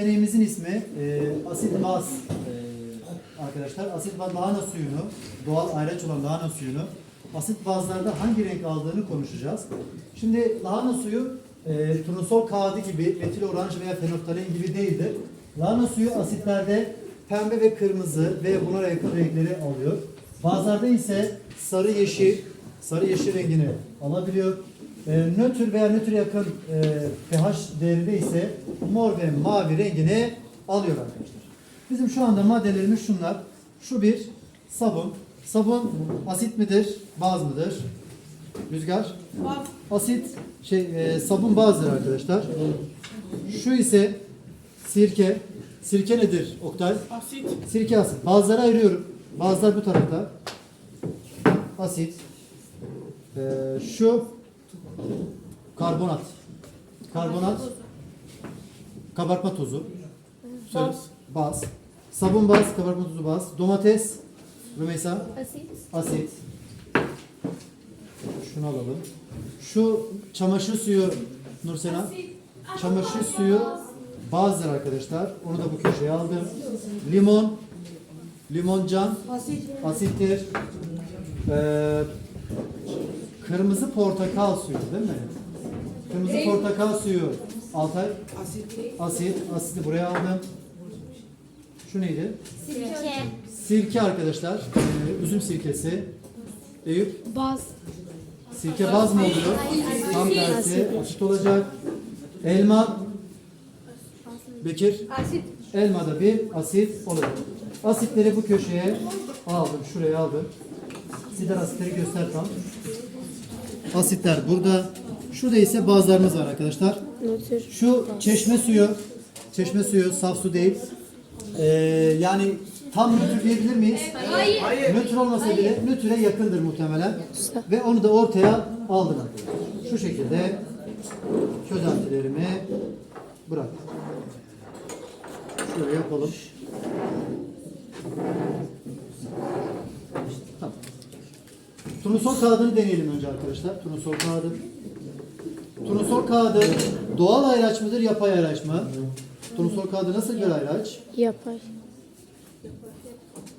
deneyimizin ismi e, asit baz e, arkadaşlar. Asit baz lahana suyunu, doğal ayraç olan lahana suyunu asit bazlarda hangi renk aldığını konuşacağız. Şimdi lahana suyu e, turnusol kağıdı gibi metil oranj veya fenolftalein gibi değildir. Lahana suyu asitlerde pembe ve kırmızı ve buna yakın renkleri alıyor. Bazılarda ise sarı yeşil, sarı yeşil rengini alabiliyor. E, nötr veya nötr yakın e, pH değerinde ise mor ve mavi rengini alıyor arkadaşlar. Bizim şu anda maddelerimiz şunlar. Şu bir sabun. Sabun asit midir, baz mıdır? Rüzgar? Asit, şey, e, sabun bazdır arkadaşlar. Şu ise sirke. Sirke nedir Oktay? Asit. Sirke asit. Bazıları ayırıyorum. Bazılar bu tarafta. Asit. Ee, şu karbonat. Karbonat. Kabartma tozu. Söyle. Baz. Sabun baz, kabartma tozu baz. Domates. Rümeysa. Asit. Asit. Şunu alalım. Şu çamaşır suyu Nursena. Çamaşır suyu bazıdır arkadaşlar. Onu da bu köşeye aldım. Limon. Limoncan. Asittir. Ee, kırmızı portakal suyu değil mi? Kırmızı portakal suyu. Altay. Asit. Asit. Asiti buraya aldım. Şu neydi? Sirke. Sirke arkadaşlar. Ee, üzüm sirkesi. Eyüp. Baz. Sirke baz mı oluyor? Tam tersi asit olacak. Elma. Bekir. Asit. Elmada bir asit olacak. Asitleri bu köşeye aldım. Şuraya aldım. Sider asitleri göster tam. Asitler burada. Şurada ise bazılarımız var arkadaşlar. Şu çeşme suyu, çeşme suyu saf su değil. Ee, yani tam nötr diyebilir miyiz? Hayır. Nötr olmasa bile nötre yakındır muhtemelen. Ve onu da ortaya aldım. Şu şekilde çözeltilerimi bırak. Şöyle yapalım. Turnusol kağıdını deneyelim önce arkadaşlar. Turnusol kağıdı. Turnusol kağıdı doğal ayraç mıdır, yapay ayraç mı? Turnusol kağıdı nasıl bir ayraç? Yapay.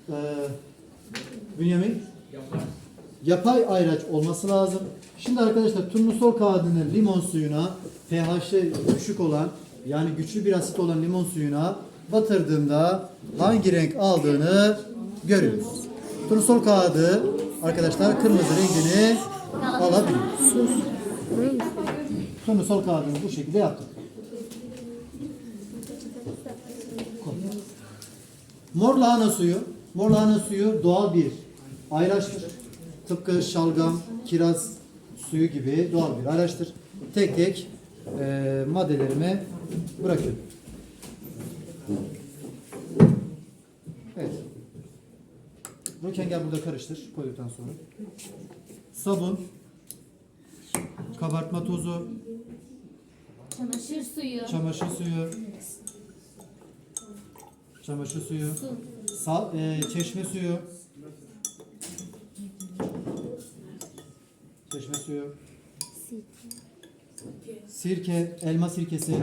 Ee, Bünyamin? Yapay ayraç olması lazım. Şimdi arkadaşlar turnusol kağıdını limon suyuna pH'i düşük olan yani güçlü bir asit olan limon suyuna batırdığımda hangi renk aldığını görüyoruz. Turnusol kağıdı arkadaşlar kırmızı rengini alabilir. Turnusol kağıdını bu şekilde yaptık. Mor lahana suyu, mor lahana suyu doğal bir ayraçtır. Tıpkı şalgam, kiraz suyu gibi doğal bir ayraçtır. Tek tek e, maddelerime bırakıyorum. Röken gel burada karıştır koyduktan sonra. Sabun, kabartma tozu, Çamaşır suyu. çamaşır suyu, çamaşır suyu, sal, e, çeşme suyu, çeşme suyu, sirke, elma sirkesi,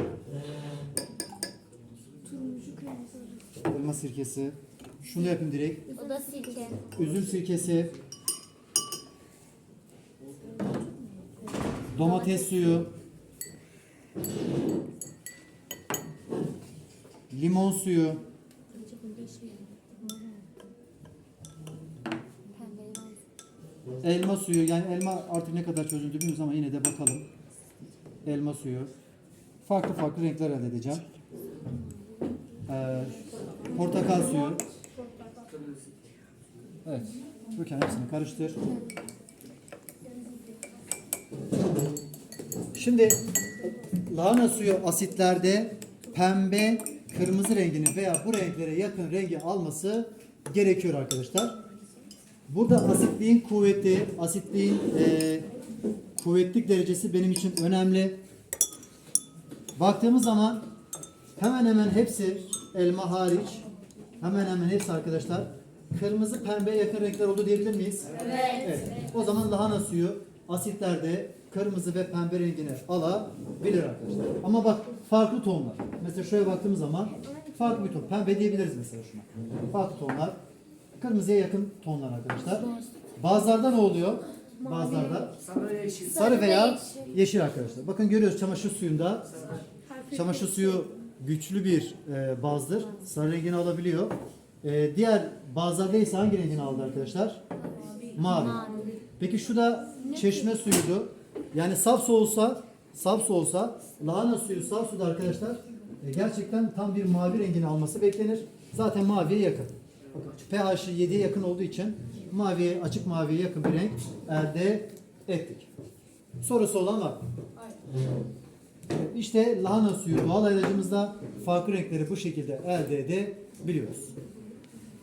elma sirkesi, şunu yapayım direkt, O da sirke. üzüm sirkesi, domates suyu, limon suyu, elma suyu yani elma artık ne kadar çözüldü bilmiyoruz ama yine de bakalım. Elma suyu. Farklı farklı renkler elde edeceğim. Ee, portakal suyu. Evet. Rüken hepsini karıştır. Şimdi lahana suyu asitlerde pembe, kırmızı rengini veya bu renklere yakın rengi alması gerekiyor arkadaşlar. Burada asitliğin kuvveti, asitliğin e, kuvvetlik derecesi benim için önemli. Baktığımız zaman hemen hemen hepsi elma hariç hemen hemen hepsi arkadaşlar kırmızı pembe yakın renkler oldu diyebilir miyiz? Evet. O zaman lahana suyu asitlerde kırmızı ve pembe rengini alabilir arkadaşlar. Ama bak farklı tonlar. Mesela şuraya baktığımız zaman farklı bir ton. Pembe diyebiliriz mesela şuna. Farklı tonlar. Kırmızıya yakın tonlar arkadaşlar. Bazılarda ne oluyor? Bazılarda sarı veya yeşil arkadaşlar. Bakın görüyoruz çamaşır suyunda çamaşır suyu güçlü bir e, bazdır. Sarı rengini alabiliyor. E, diğer bazlarda ise hangi rengini aldı arkadaşlar? Mavi. Peki şu da çeşme suyuydu. Yani saf su olsa, saf su olsa, lahana suyu saf suda arkadaşlar e, gerçekten tam bir mavi rengini alması beklenir. Zaten maviye yakın. PH'i 7'ye yakın olduğu için maviye, açık maviye yakın bir renk elde ettik. Sorusu olan var. İşte lahana suyu doğal ayracımızda farklı renkleri bu şekilde elde edebiliyoruz.